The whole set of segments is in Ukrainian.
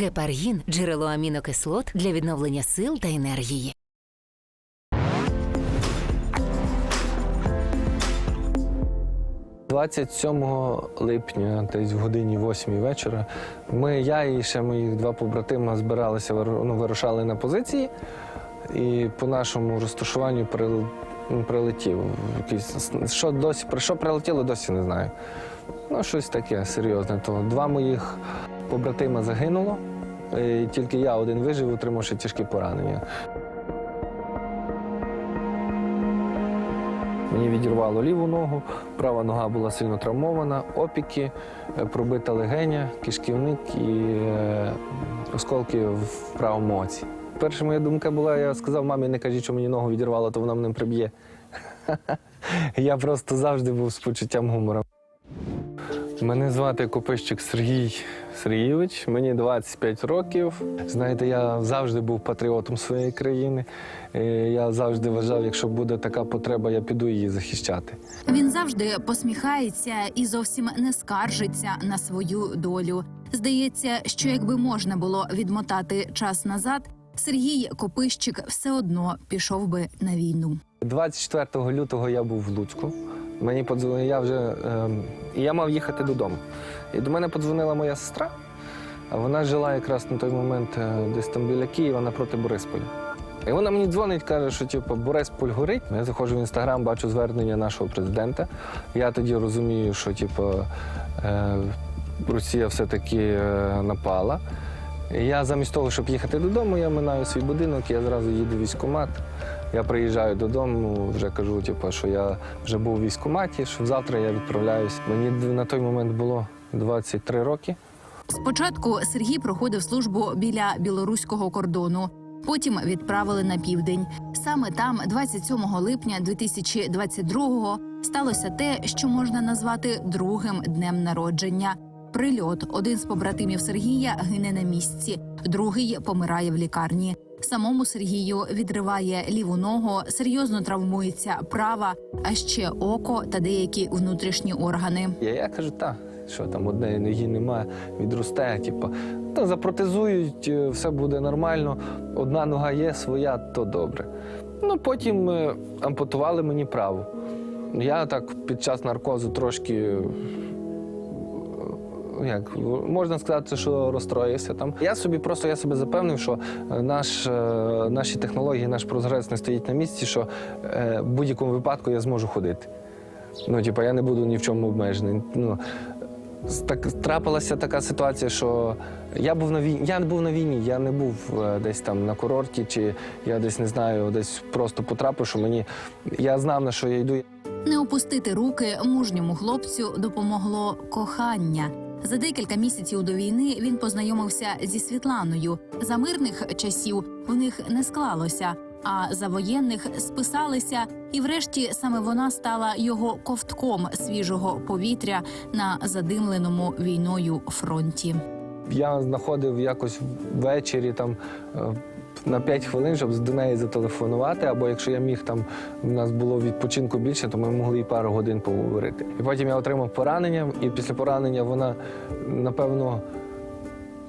Гепаргін джерело амінокислот для відновлення сил та енергії. – 27 липня, десь в годині 8 вечора, ми, я і ще мої два побратима збиралися, ну, вирушали на позиції, і по нашому розташуванню ну, прилетів. Якийсь, що досі, про що прилетіло, досі не знаю. Ну, щось таке серйозне. То два моїх побратима загинуло, і тільки я один вижив, отримавши тяжкі поранення. Мені відірвало ліву ногу, права нога була сильно травмована, опіки, е, пробита легеня, кишківник і е, осколки в правому оці. Перша моя думка була, я сказав мамі, не кажіть, що мені ногу відірвало, то вона мене приб'є. Я просто завжди був з почуттям гумора. Мене звати Копищик Сергій Сергійович, мені 25 років. Знаєте, я завжди був патріотом своєї країни. Е, Я завжди вважав, якщо буде така потреба, я піду її захищати. Він завжди посміхається і зовсім не скаржиться на свою долю. Здається, що якби можна було відмотати час назад, Сергій Копищик все одно пішов би на війну. 24 лютого я був в Луцьку. Мені подзвонили, я вже і я мав їхати додому. І до мене подзвонила моя сестра. Вона жила якраз на той момент е, десь там біля Києва напроти Борисполя. І вона мені дзвонить, каже, що типу, Борисполь горить. Я заходжу в інстаграм, бачу звернення нашого президента. Я тоді розумію, що типу, е, Росія все-таки е, напала. Я замість того, щоб їхати додому, я минаю свій будинок, я зразу їду в військкомат. Я приїжджаю додому, вже кажу, типу, що я вже був у військкоматі, що завтра я відправляюсь. Мені на той момент було 23 роки. Спочатку Сергій проходив службу біля білоруського кордону. Потім відправили на південь. Саме там, 27 липня 2022-го, сталося те, що можна назвати другим днем народження. Прильот. Один з побратимів Сергія гине на місці, другий помирає в лікарні. Самому Сергію відриває ліву ногу, серйозно травмується права, а ще око та деякі внутрішні органи. Я, я кажу, так, що там однієї ноги немає, відросте, типу, та запротезують, е, все буде нормально. Одна нога є, своя, то добре. Ну, потім е, ампутували мені праву. Я так під час наркозу трошки. Е, Як можна сказати, що розстроївся там. Я собі просто я себе запевнив, що е, наш, е, наші технології, наш прогрес не стоїть на місці, що е, в будь-якому випадку я зможу ходити. Ну, типу, я не буду ні в чому обмежений. Ну, так, трапилася така ситуація, що я був на війні. Я не був на війні, я не був десь там на курорті, чи я десь не знаю, десь просто потрапив, що мені. Я знав, на що я йду. Не опустити руки мужньому хлопцю допомогло кохання. За декілька місяців до війни він познайомився зі Світланою. За мирних часів в них не склалося, а за воєнних списалися, і врешті саме вона стала його ковтком свіжого повітря на задимленому війною фронті. Я знаходив якось ввечері там. На 5 хвилин, щоб до неї зателефонувати, або якщо я міг там, у нас було відпочинку більше, то ми могли і пару годин поговорити. І потім я отримав поранення, і після поранення вона, напевно,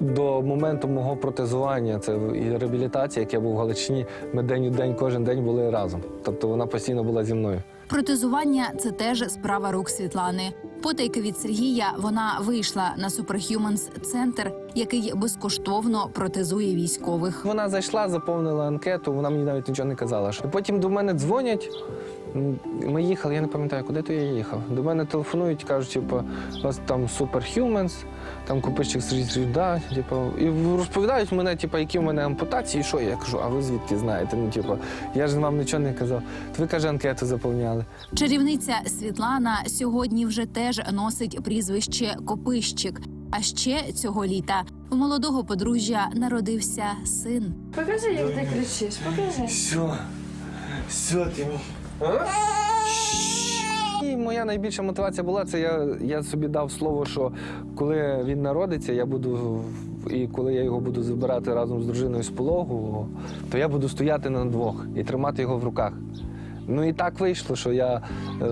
до моменту мого протезування, це і реабілітація, як я був в Галичині, ми день у день, кожен день були разом. Тобто вона постійно була зі мною. Протезування це теж справа рук Світлани. Потайки від Сергія вона вийшла на Superhumans центр, який безкоштовно протезує військових. Вона зайшла, заповнила анкету, вона мені навіть нічого не казала. Потім до мене дзвонять. Ми їхали, я не пам'ятаю, куди то я їхав. До мене телефонують, кажуть, типу, у вас там Superhumans, там купищик сидить, да, типу, і розповідають мене, типу, які в мене ампутації, і що я кажу, а ви звідки знаєте? Ну, типу, я ж вам нічого не казав. То ви каже, анкету заповняли. Чарівниця Світлана сьогодні вже теж носить прізвище Копищик. А ще цього літа у молодого подружжя народився син. Покажи, як ти кричиш, покажи. Що? Що ти? І моя найбільша мотивація була це. Я, я собі дав слово, що коли він народиться, я буду і коли я його буду забирати разом з дружиною з пологу, то я буду стояти на двох і тримати його в руках. Ну і так вийшло, що я е,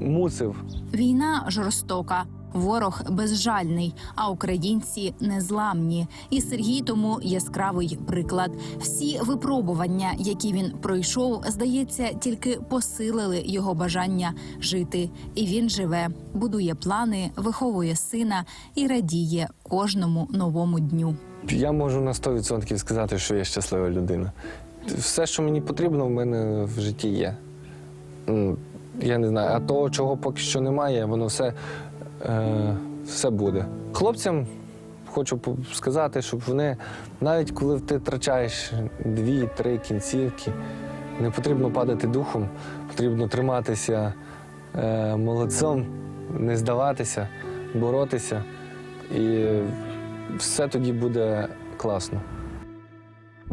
мусив. Війна жорстока, Ворог безжальний, а українці незламні. І Сергій тому яскравий приклад. Всі випробування, які він пройшов, здається, тільки посилили його бажання жити. І він живе, будує плани, виховує сина і радіє кожному новому дню. Я можу на 100% сказати, що я щаслива людина. Все, що мені потрібно, в мене в житті є. Я не знаю, а того, чого поки що немає, воно все, е, все буде. Хлопцям хочу сказати, щоб вони, навіть коли ти втрачаєш дві-три кінцівки, не потрібно падати духом, потрібно триматися е, молодцем, не здаватися, боротися. І все тоді буде класно.